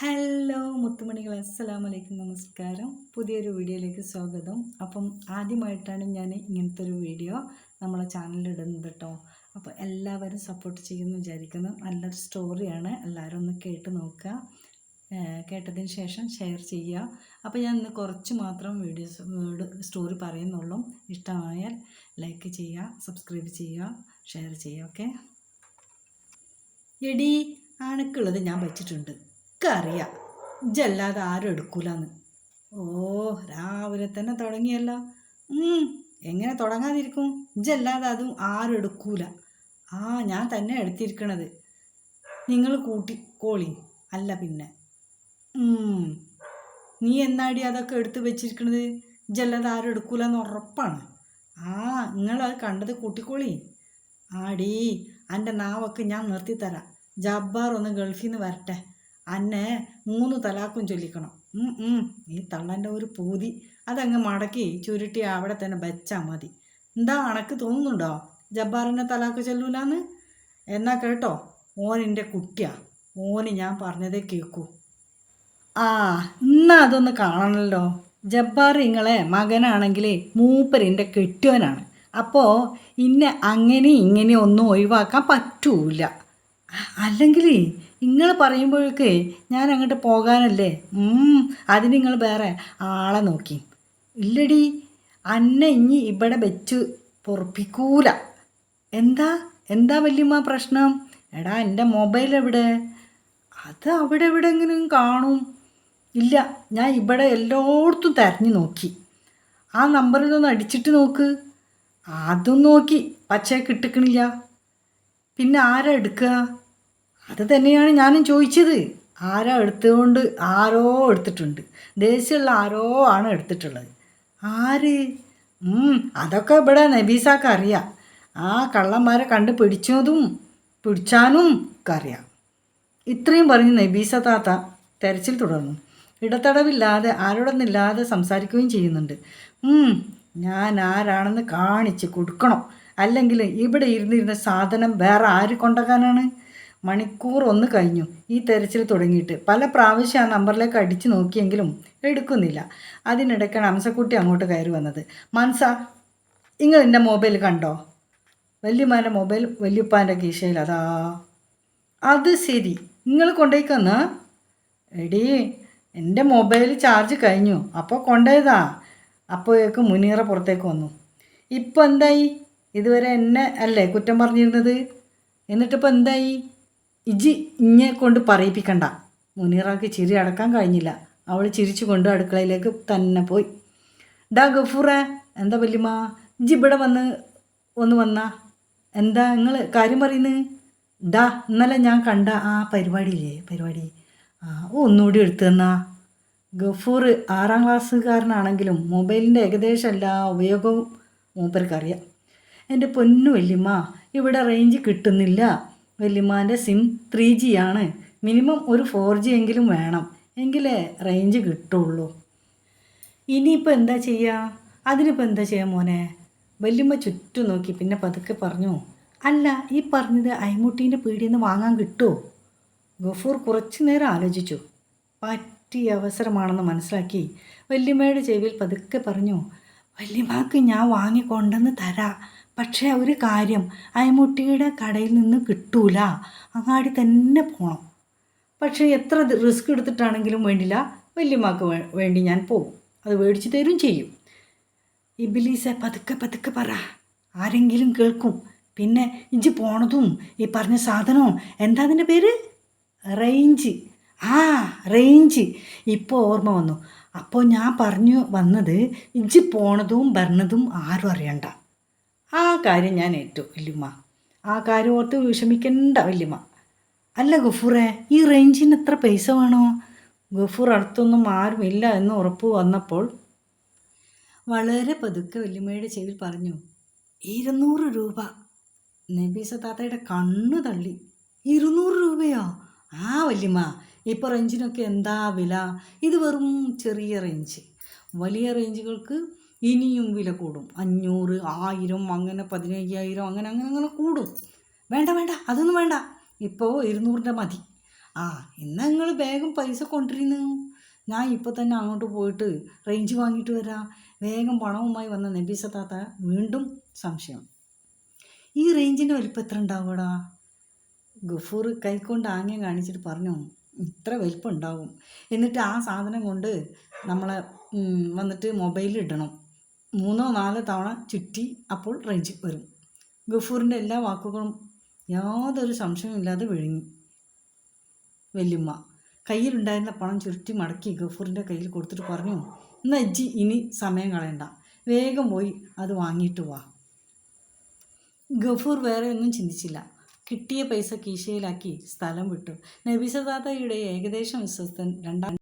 Hello മുത്തുമണികൾ അസ്സലാമു വലൈക്കും നമസ്കാരം. പുതിയൊരു വീഡിയോയിലേക്ക് സ്വാഗതം. അപ്പം ആദ്യമായിട്ടാണ് ഞാൻ ഇങ്ങനത്തെ ഒരു വീഡിയോ നമ്മളെ ചാനലിൽ ഇടുന്നത് കേട്ടോ അപ്പോൾ എല്ലാവരും സപ്പോർട്ട് ചെയ്യുമെന്ന് വിചാരിക്കുന്നു. നല്ലൊരു സ്റ്റോറിയാണ് എല്ലാവരും ഒന്ന് കേട്ട് നോക്കുക. കേട്ടതിന് ശേഷം ഷെയർ ചെയ്യുക. അപ്പോൾ ഞാൻ ഇന്ന് കുറച്ച് മാത്രം വീഡിയോസ് സ്റ്റോറി പറയുന്നുള്ളൂ. ഇഷ്ടമായാൽ ലൈക്ക് ചെയ്യുക സബ്സ്ക്രൈബ് ചെയ്യുക ഷെയർ ചെയ്യുക. ഓക്കെ എടി അണുക്കുള്ളത് ഞാൻ വെച്ചിട്ടുണ്ട്. ഒക്കെ അറിയാം. ഇജ്ജല്ലാതെ ആരും എടുക്കൂലെന്ന്. ഓ രാവിലെ തന്നെ തുടങ്ങിയല്ലോ. എങ്ങനെ തുടങ്ങാതിരിക്കും? ഇജല്ലാതെ അതും ആരും എടുക്കൂല. ആ ഞാൻ തന്നെ എടുത്തിരിക്കണത്. നിങ്ങൾ കൂട്ടിക്കോളി അല്ല പിന്നെ. നീ എന്നാടി അതൊക്കെ എടുത്ത് വെച്ചിരിക്കണത്? ഇജല്ലാതെ ആരും എടുക്കൂലെന്ന് ഉറപ്പാണ്. ആ നിങ്ങളത് കണ്ടത് കൂട്ടിക്കോളി. ആടി എന്റെ നാവൊക്കെ ഞാൻ നിർത്തിത്തരാം. ജബ്ബാർ ഒന്ന് ഗൾഫിൽ നിന്ന് വരട്ടെ. അന്നെ മൂന്ന് തലാക്കും ചൊല്ലിക്കണം. ഈ തള്ളന്റെ ഒരു പൂതി. അതങ്ങ് മടക്കി ചുരുട്ടി അവിടെ തന്നെ വെച്ചാൽ മതി. എന്താ അണക്ക് തോന്നുന്നുണ്ടോ? ജബ്ബാറിനെ തലാക്ക് ചെല്ലൂലെന്ന്? എന്നാ കേട്ടോ ഓനിന്റെ കുട്ടിയാ. ഓന് ഞാൻ പറഞ്ഞതേ കേൾക്കൂ ആ എന്നാ അതൊന്ന് കാണണമല്ലോ ജബ്ബാർ ഇങ്ങളെ മകനാണെങ്കിൽ മൂപ്പരിന്റെ കെട്ടിയവനാണ്. അപ്പോൾ ഇന്നെ അങ്ങനെ ഇങ്ങനെ ഒന്നും ഒഴിവാക്കാൻ പറ്റൂല. അല്ലെങ്കിൽ നിങ്ങൾ പറയുമ്പോഴേക്ക് ഞാൻ അങ്ങോട്ട് പോകാനല്ലേ അതിന് നിങ്ങൾ വേറെ ആളെ നോക്കി. ഇല്ലടി അന്നെ ഇനി ഇവിടെ വെച്ച് പൊറപ്പിക്കൂല. എന്താ? എന്താ വല്യമ്മ പ്രശ്നം? എടാ എന്റെ മൊബൈൽ എവിടെ? അത് അവിടെ എവിടെങ്കിലും കാണും. ഇല്ല ഞാൻ ഇവിടെ എല്ലായിടത്തും തിരഞ്ഞു നോക്കി. ആ നമ്പറിൽ നിന്ന് അടിച്ചിട്ട് നോക്ക്. അതും നോക്കി പക്ഷേ കിട്ടിക്കണില്ല. പിന്നെ ആരാ എടുക്കുക? അത് തന്നെയാണ് ഞാനും ചോദിച്ചത്. ആരാ എടുത്തുകൊണ്ട് ആരോ എടുത്തിട്ടുണ്ട്. ദേഷ്യമുള്ള ആരോ ആണ് എടുത്തിട്ടുള്ളത്. ആര്? അതൊക്കെ ഇവിടെ നബീസാക്ക് അറിയാം. ആ കള്ളന്മാരെ കണ്ട് പിടിച്ചതും പിടിച്ചാനും ഒക്കെ അറിയാം. ഇത്രയും പറഞ്ഞ് നബീസ താത്ത തെരച്ചിൽ തുടർന്നു. ഇടത്തടവില്ലാതെ ആരോടൊന്നില്ലാതെ സംസാരിക്കുകയും ചെയ്യുന്നുണ്ട്. ഞാൻ ആരാണെന്ന് കാണിച്ച് കൊടുക്കണം. അല്ലെങ്കിൽ ഇവിടെ ഇരുന്നിരുന്ന സാധനം വേറെ ആര് കൊണ്ടുപോകാനാണ് മണിക്കൂർ ഒന്ന് കഴിഞ്ഞു. ഈ തെരച്ചിൽ തുടങ്ങിയിട്ട് പല പ്രാവശ്യം ആ നമ്പറിലേക്ക് അടിച്ചു നോക്കിയെങ്കിലും എടുക്കുന്നില്ല. അതിനിടയ്ക്കാണ് അംസക്കുട്ടി അങ്ങോട്ട് കയറി വന്നത്. മൻസ നിങ്ങൾ എന്റെ മൊബൈൽ കണ്ടോ? വല്യമ്മാന്റെ മൊബൈൽ വല്യപ്പാന്റെ കീശയിൽ. അതാ. അത് ശരി. നിങ്ങൾ കൊണ്ടുപോയിക്കന്ന് എടീ എന്റെ മൊബൈൽ ചാർജ് കഴിഞ്ഞു. അപ്പോൾ കൊണ്ടുപോയതാ അപ്പോഴേക്ക് മുനീറ പുറത്തേക്ക് വന്നു. ഇപ്പോൾ എന്തായി? ഇതുവരെ എന്നെ അല്ലേ കുറ്റം പറഞ്ഞിരുന്നത്? എന്നിട്ടിപ്പോൾ എന്തായി? ഇജി ഇഞ്ഞെ കൊണ്ട് പറയിപ്പിക്കണ്ട. മുനീറാക്ക് ചിരി അടക്കാൻ കഴിഞ്ഞില്ല. അവൾ ചിരിച്ചു കൊണ്ട് അടുക്കളയിലേക്ക് തന്നെ പോയി. ഡാ ഗഫൂറേ എന്താ വല്യമ്മ? ഇജി ഇവിടെ വന്ന് ഒന്ന് വന്നാ. എന്താ നിങ്ങൾ കാര്യം പറയുന്നത് ഡാ ഇന്നലെ ഞാൻ കണ്ട ആ പരിപാടിയില്ലേ പരിപാടി? ആ ഒന്നുകൂടി എടുത്തു തന്നാ. ഗഫൂർ ആറാം ക്ലാസ്സുകാരനാണെങ്കിലും മൊബൈലിന്റെ ഏകദേശം എല്ലാ ഉപയോഗവും മൂപ്പർക്കറിയാം. എന്റെ പൊന്നു വല്യമ്മ ഇവിടെ റേഞ്ച് കിട്ടുന്നില്ല. വല്യമ്മാന്റെ സിം ത്രീ ജി ആണ്. മിനിമം ഒരു ഫോർ ജി എങ്കിലും വേണം. എങ്കിലേ റേഞ്ച് കിട്ടുള്ളൂ. ഇനിയിപ്പോൾ എന്താ ചെയ്യുക അതിനിപ്പോൾ എന്താ ചെയ്യാം മോനെ? വല്യമ്മ ചുറ്റും നോക്കി. പിന്നെ പതുക്കെ പറഞ്ഞു അല്ല ഈ പറഞ്ഞത് അയ്മുട്ടീന്റെ പീടിയിൽ നിന്ന് വാങ്ങാൻ കിട്ടുമോ ഗഫൂർ കുറച്ചു നേരം ആലോചിച്ചു. പറ്റിയ അവസരമാണെന്ന് മനസ്സിലാക്കി വല്യമ്മയുടെ ചെവിയിൽ പതുക്കെ പറഞ്ഞു വല്യമ്മക്ക് ഞാൻ വാങ്ങിക്കൊണ്ടെന്ന് തരാം. പക്ഷേ ഒരു കാര്യം അയമുട്ടിയുടെ കടയിൽ നിന്ന് കിട്ടൂല. അങ്ങാടി തന്നെ പോകണം പക്ഷേ എത്ര റിസ്ക് എടുത്തിട്ടാണെങ്കിലും വേണ്ടില്ല. വല്യമ്മക്ക് വേ- വേണ്ടി ഞാൻ പോകും. അത് മേടിച്ച് തരും ചെയ്യും. ഇബിലീസെ പതുക്കെ പതുക്കെ പറ. ആരെങ്കിലും കേൾക്കും. പിന്നെ ഇഞ്ചി പോണതും ഈ പറഞ്ഞ സാധനവും എന്താ അതിന്റെ പേര്? റേഞ്ച്. ആ റേഞ്ച്. ഇപ്പോൾ ഓർമ്മ വന്നു. അപ്പോൾ ഞാൻ പറഞ്ഞു വന്നത് ഇഞ്ചി പോണതും വരണതും ആരും അറിയണ്ട. ആ കാര്യം ഞാൻ ഏറ്റു വല്യമ്മ. ആ കാര്യം ഓർത്ത് വിഷമിക്കണ്ട വല്യമ്മ. അല്ല ഗഫൂറെ ഈ റേഞ്ചിന് എത്ര പൈസ വേണോ? ഗഫൂർ അടുത്തൊന്നും ആരുമില്ല എന്ന് ഉറപ്പ് വന്നപ്പോൾ വളരെ പതുക്കെ വല്യമ്മയുടെ ചെവിയിൽ പറഞ്ഞു ഇരുന്നൂറ് രൂപ. നബീസ താത്തയുടെ കണ്ണു തള്ളി ഇരുന്നൂറ് രൂപയോ? ആ വല്യമ്മ ഇപ്പോൾ റേഞ്ചിനൊക്കെ എന്താ വില? ഇത് വെറും ചെറിയ റേഞ്ച്. വലിയ റേഞ്ചുകൾക്ക് ഇനിയും വില കൂടും. അഞ്ഞൂറ് ആയിരം അങ്ങനെ പതിനയ്യായിരം അങ്ങനെ അങ്ങനെ അങ്ങനെ കൂടും. വേണ്ട വേണ്ട അതൊന്നും വേണ്ട. ഇപ്പോൾ ഇരുന്നൂറിന്റെ മതി. ആ എന്നാൽ നിങ്ങൾ വേഗം പൈസ കൊണ്ടിരുന്നു ഞാൻ ഇപ്പോൾ തന്നെ അങ്ങോട്ട് പോയിട്ട് റേഞ്ച് വാങ്ങിയിട്ട് വരാം. വേഗം പണവുമായി വന്ന നബീസ താത്ത വീണ്ടും സംശയം. ഈ റേഞ്ചിന്റെ വലിപ്പം എത്ര ഉണ്ടാവുകടാ ഗഫൂർ കൈക്കൊണ്ട് ആംഗ്യം കാണിച്ചിട്ട് പറഞ്ഞു ഇത്ര വലിപ്പം ഉണ്ടാവും. എന്നിട്ട് ആ സാധനം കൊണ്ട് നമ്മളെ വന്നിട്ട് മൊബൈലിൽ ഇടണം. മൂന്നോ നാലോ തവണ ചുറ്റി അപ്പോൾ റേഞ്ച് വരും. ഗഫൂറിന്റെ എല്ലാ വാക്കുകളും യാതൊരു സംശയമില്ലാതെ വിഴുങ്ങി. വെല്ലുമ്മ കയ്യിലുണ്ടായിരുന്ന പണം ചുരുട്ടി മടക്കി ഗഫൂറിന്റെ കയ്യിൽ കൊടുത്തിട്ട് പറഞ്ഞു എന്നാ ഇജ്ജി ഇനി സമയം കളയണ്ട. വേഗം പോയി അത് വാങ്ങിയിട്ട് വാ. ഗഫൂർ വേറെ ഒന്നും ചിന്തിച്ചില്ല. കിട്ടിയ പൈസ കീശയിലാക്കി സ്ഥലം വിട്ടു. നബിസദാത്തയുടെ ഏകദേശം വിശ്വസ്തൻ രണ്ടാം